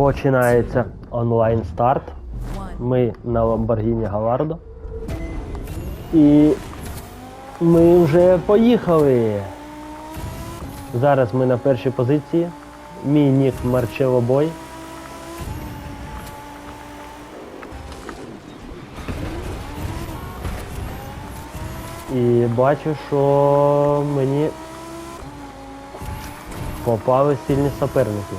Починається онлайн старт. Ми на Lamborghini Gallardo. І ми вже поїхали. Зараз ми на першій позиції. Мій нік Марчело Бой. І бачу, що мені попали сильні суперники.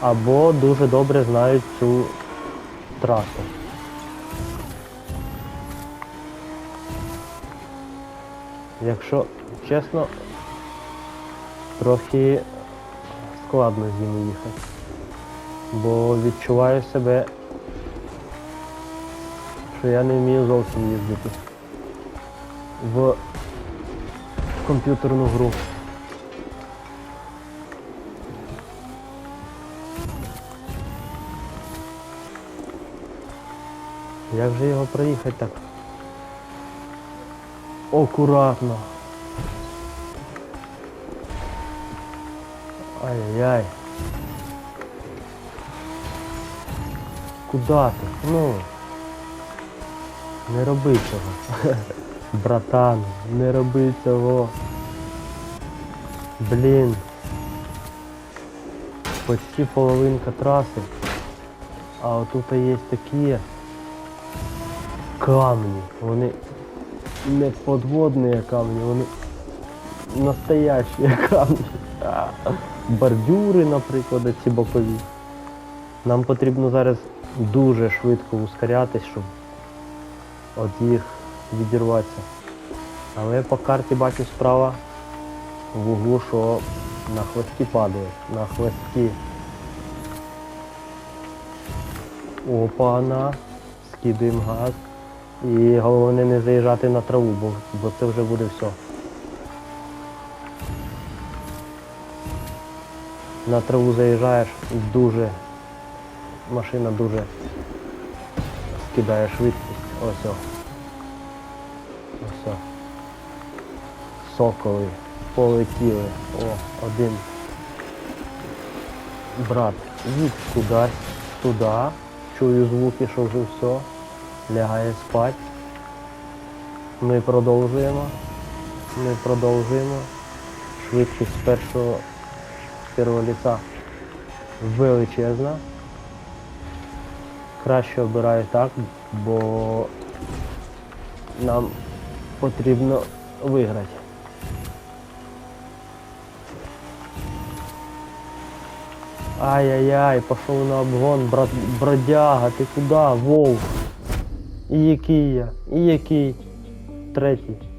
Або дуже добре знають цю трасу. Якщо чесно, трохи складно з ними їхати. Бо відчуваю себе, що я не вмію зовсім їздити в комп'ютерну гру. Як же його проїхати так? Акуратно. Ай-яй. Куда ти? Ну. Не роби цього. Братан, не роби цього. Блін. Почти половинка траси. А отут є такі камні. Вони не подводні камні, вони настоящі камні. Бордюри, наприклад, ці бокові. Нам потрібно зараз дуже швидко ускорятись, щоб от їх відірватися. Але по карті бачу справа в углу, що на хвості падає. На хвості. Опа, на. Скидуємо газ. І головне не заїжджати на траву, бо, бо це вже буде все. На траву заїжджаєш, дуже машина дуже скидає швидкість. Ось. Ось. Соколи. Полетіли. О, один. Брат, їдь кудись, туди. Чую звуки, що вже все. Лягає спать. Ми продовжуємо. Ми продовжуємо. Швидкість з першого з першого ліса величезна. Краще обираю так, бо нам потрібно виграти. Ай-яй-яй, пошел на обгон, брат, бродяга, ти куди? Вовк. І який я? І який? Третій.